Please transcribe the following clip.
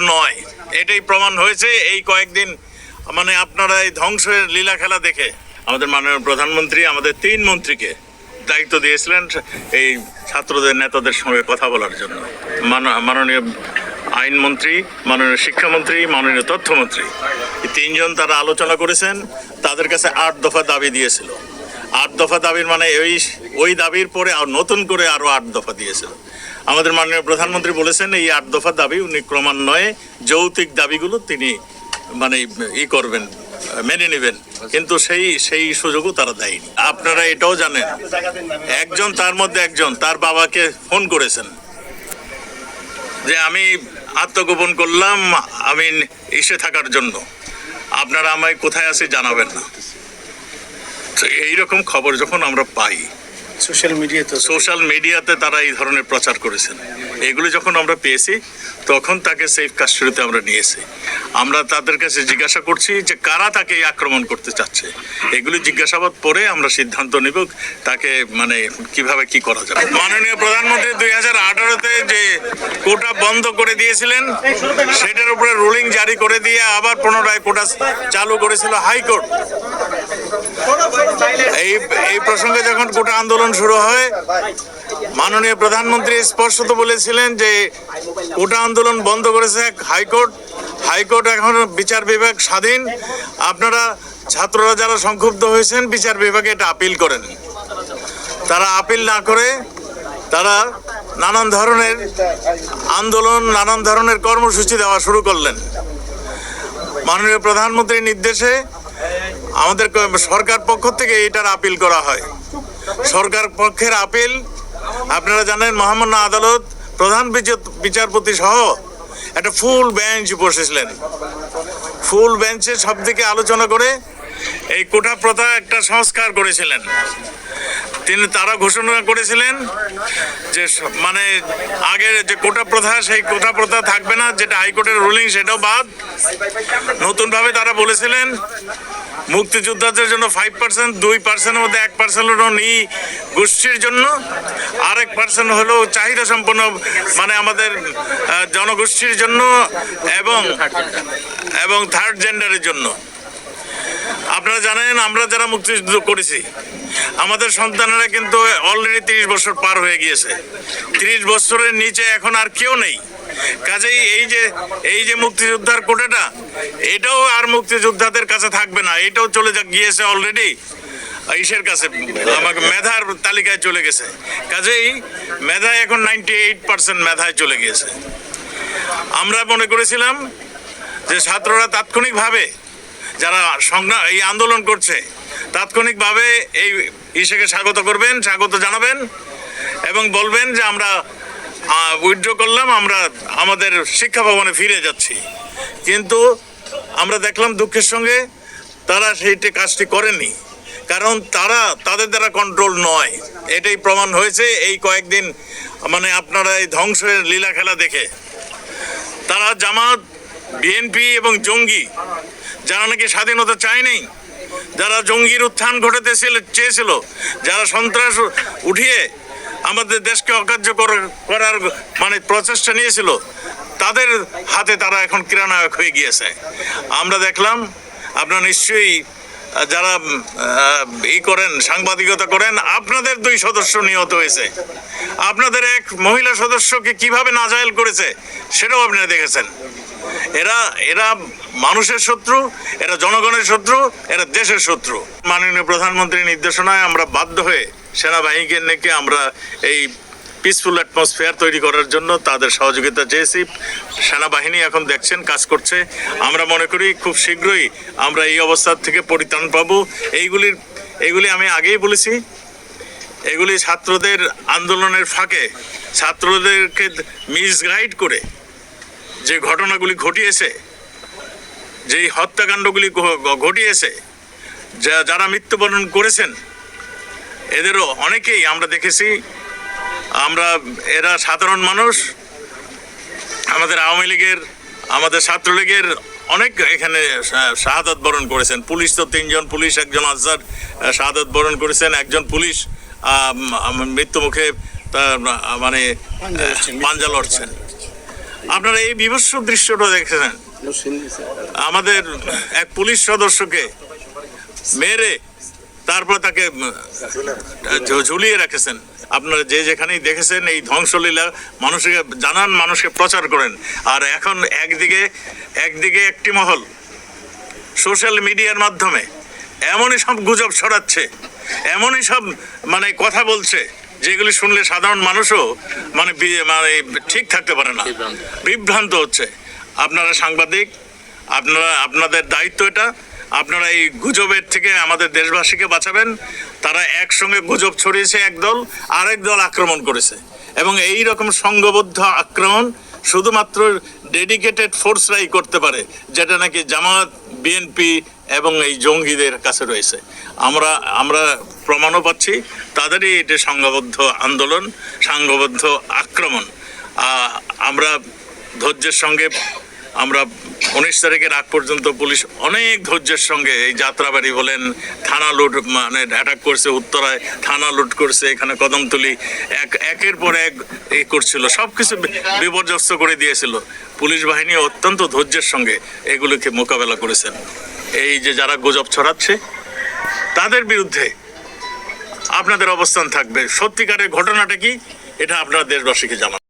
নয়, এটাই প্রমাণ হয়েছে এই কয়েকদিন মানে আপনারা এই ধ্বংসের লীলা খেলা দেখে। আমাদের মাননীয় প্রধানমন্ত্রী, আমাদের তিন মন্ত্রীকে দায়িত্ব দিয়েছিলেন এই ছাত্রদের, নেতাদের সঙ্গে কথা বলার জন্য। মান- মাননীয় আইনমন্ত্রী, মাননীয় শিক্ষামন্ত্রী, মাননীয় তথ্যমন্ত্রী তিনজন তারা আলোচনা করেছেন, তাদের কাছে আট দফা দাবি দিয়েছিল। আট দফা দাবির মানে ওই ওই দাবির পরে আর নতুন করে আরও আট দফা দিয়েছিল। আমাদের মাননীয় প্রধানমন্ত্রী বলেছেন, এই আট দফা দাবি উনি ক্রমান্বয়ে যৌতিক দাবিগুলো তিনি মানে ই করবেন, মেনে নেবেন। কিন্তু সেই সেই সুযোগও তারা দেয়নি। আপনারা এটাও জানেন, একজন তার মধ্যে একজন, তার বাবাকে ফোন করেছেন। যে আমি আত্মগোপন করলাম, আমি এসে থাকার জন্য। আপনারা আমায় কোথায় আছে জানাবেন না। তো এইরকম খবর যখন আমরা পাই সোশ্যাল মিডিয়াতে সোশ্যাল মিডিয়াতে তারা এই ধরনের প্রচার করেছেন। এগুলো যখন আমরা পেয়েছি, তখন তাকে সেফ কাস্টডিতে আমরা নিয়েছি। আমরা তাদের কাছে জিজ্ঞাসা করছি যে কারা তাকে আক্রমণ করতে চাচ্ছে? এগুলি জিজ্ঞাসাবাদ পরে আমরা সিদ্ধান্ত নিব তাকে মানে কীভাবে কি করা যাবে। মাননীয় প্রধানমন্ত্রী দুই হাজার আঠারোতে যে কোটা বন্ধ করে দিয়েছিলেন, সেটার উপরে রুলিং জারি করে দিয়ে আবার পুনরায় কোটা চালু করেছিল হাইকোর্ট। এই এই প্রসঙ্গে যখন কোটা আন্দোলন শুরু হয়, মাননীয় প্রধানমন্ত্রী স্পষ্টত বলেছিলেন যে কোটা আন্দোলন বন্ধ করেছে হাইকোর্ট। হাইকোর্ট এখন বিচার বিভাগ স্বাধীন। আপনারা ছাত্ররা যারা সংক্ষুব্ধ হয়েছেন, বিচার বিভাগে এটা আপিল করেন। তারা আপিল না করে, তারা নানান ধরনের আন্দোলন, নানান ধরনের কর্মসূচি দেওয়া শুরু করলেন। মাননীয় প্রধানমন্ত্রীর নির্দেশে আমাদের সরকার পক্ষ থেকে এটার আপিল করা হয়। সরকার পক্ষের আপিল, আপনারা জানেন মহামান্য আদালত, প্রধান বিচার- বিচারপতি সহ একটা ফুল বেঞ্চ বসেছিলেন। ফুল বেঞ্চে সব দিকে আলোচনা করে এই কোঠা প্রথা একটা সংস্কার করেছিলেন। তিনি তারা ঘোষণা করেছিলেন যে মানে আগের যে কোটা প্রথা, সেই কোটা প্রথা থাকবে না, যেটা হাইকোর্টের রুলিং সেটাও বাদ। নতুনভাবে তারা বলেছিলেন মুক্তিযোদ্ধাদের জন্য ফাইভ পার্সেন্ট দুই পার্সেন্টের মধ্যে এক পার্সেন্ট হলো নি গোষ্ঠীর জন্য। আরেক পার্সেন্ট হলো চাহিদা সম্পন্ন মানে আমাদের জনগোষ্ঠীর জন্য এবং এবং থার্ড জেন্ডারের জন্য। আপনারা জানেন, আমরা যারা মুক্তিযুদ্ধ করেছি, আমাদের সন্তানেরা কিন্তু অলরেডি তিরিশ বছর পার হয়ে গিয়েছে। তিরিশ বছরের নিচে এখন আর কেউ নেই। কাজেই এই যে এই যে মুক্তিযোদ্ধার কোটাটা, এটাও আর মুক্তিযোদ্ধাদের কাছে থাকবে না, এটাও চলে যা, গিয়েছে অলরেডি ইসের কাছে, আমাকে মেধার তালিকায় চলে গেছে। কাজেই মেধায় এখন নাইনটি এইট পার্সেন্ট মেধায় চলে গিয়েছে। আমরা মনে করেছিলাম যে ছাত্ররা তাৎক্ষণিকভাবে যারা সংগ্রাম এই আন্দোলন করছে, তাৎক্ষণিকভাবে এই ইসেকে স্বাগত করবেন, স্বাগত জানাবেন এবং বলবেন যে আমরা উইথড্র করলাম, আমরা আমাদের শিক্ষা ভবনে ফিরে যাচ্ছি। কিন্তু আমরা দেখলাম দুঃখের সঙ্গে তারা সেইটি কাজটি করেনি, কারণ তারা তাদের দ্বারা কন্ট্রোল নয়। এটাই প্রমাণ হয়েছে এই কয়েকদিন মানে আপনারা এই ধ্বংসের লীলা খেলা দেখে। তারা জামাত বিএনপি এবং জঙ্গি, যারা নাকি স্বাধীনতা চায় চায়নি যারা জঙ্গির উত্থান ঘটাতে ছিল- চেয়েছিল, যারা সন্ত্রাস উঠিয়ে আমাদের দেশকে অকার্য করার মানে প্রচেষ্টা নিয়েছিল, তাদের হাতে তারা এখন ক্রীড়ানায়ক হয়ে গিয়েছে। আমরা দেখলাম, আপনারা নিশ্চয়ই, যারা ই করেন, সাংবাদিকতা করেন, আপনাদের দুই সদস্য নিহত হয়েছে। আপনাদের এক মহিলা সদস্যকে কীভাবে নাজায়েল করেছে, সেটাও আপনারা দেখেছেন। এরা এরা মানুষের শত্রু, এরা জনগণের শত্রু, এরা দেশের শত্রু। মাননীয় প্রধানমন্ত্রীর নির্দেশনায় আমরা বাধ্য হয়ে সেনাবাহিনীকে নেকে আমরা এই পিসফুল অ্যাটমসফিয়ার তৈরি করার জন্য তাদের সহযোগিতা চেয়েছি। সেনাবাহিনী এখন দেখছেন, কাজ করছে। আমরা মনে করি খুব শীঘ্রই আমরা এই অবস্থা থেকে পরিত্রাণ পাবো। এইগুলির, এইগুলি আমি আগেই বলেছি। এগুলি ছাত্রদের আন্দোলনের ফাঁকে, ছাত্রদেরকে মিসগাইড করে যে ঘটনাগুলি ঘটিয়েছে, যেই হত্যাকাণ্ডগুলি ঘটিয়েছে, যা, যারা মৃত্যুবরণ করেছেন এদেরও অনেকেই আমরা দেখেছি আমরা এরা সাধারণ মানুষ আমাদের আওয়ামী লীগের আমাদের ছাত্রলীগের অনেক এখানে শাহাদত বরণ করেছেন। পুলিশ তো তিনজন পুলিশ একজন আহ, শাহাদত বরণ করেছেন একজন পুলিশ মৃত্যুমুখে মানে পাঞ্জা লড়ছেন। পাঞ্জা লড়ছেন। আপনারা এই বিভৎস দৃশ্যটা দেখেছেন? আমাদের এক পুলিশ সদস্যকে মেরে তারপর তাকে ঝুলিয়ে রেখেছেন। আপনারা যে যেখানেই দেখেছেন এই ধ্বংসলীলা মানুষকে জানান মানুষকে প্রচার করেন। আর এখন একদিকে একদিকে একটি মহল সোশ্যাল মিডিয়ার মাধ্যমে এমনই সব গুজব ছড়াচ্ছে এমনই সব মানে কথা বলছে যেগুলি শুনলে সাধারণ মানুষও মানে মানে ঠিক থাকতে পারে না। বিভ্রান্ত হচ্ছে। আপনারা সাংবাদিক আপনারা আপনাদের দায়িত্ব এটা আপনারা এই গুজবের থেকে আমাদের দেশবাসীকে বাঁচাবেন। তারা একসঙ্গে গুজব ছড়িয়েছে একদল আরেক দল আক্রমণ করেছে। এবং এই রকম সংঘবদ্ধ আক্রমণ শুধুমাত্র ডেডিকেটেড ফোর্সরাই করতে পারে, যেটা নাকি জামাত বিএনপি এবং এই জঙ্গিদের কাছে রয়েছে। আমরা আমরা প্রমাণও পাচ্ছি, তাদেরই এটি সংঘবদ্ধ আন্দোলন, সংঘবদ্ধ আক্রমণ। আমরা ধৈর্যের সঙ্গে, আমরা উনিশ তারিখের আগ পর্যন্ত পুলিশ অনেক ধৈর্যের সঙ্গে এই যাত্রাবাড়ি বলেন, থানা লুট মানে অ্যাটাক করছে, উত্তরায় থানা লুট করছে, এখানে কদমতলি, এক, একের পর এক এই করছিল সব কিছু বিপর্যস্ত করে দিয়েছিল। পুলিশ বাহিনী অত্যন্ত ধৈর্যের সঙ্গে এগুলোকে মোকাবেলা করেছেন। এই যে যারা গুজব ছড়াচ্ছে, তাদের বিরুদ্ধে আপনাদের অবস্থান থাকবে। সত্যিকারের ঘটনাটা কি, এটা আপনারা দেশবাসীকে জানান।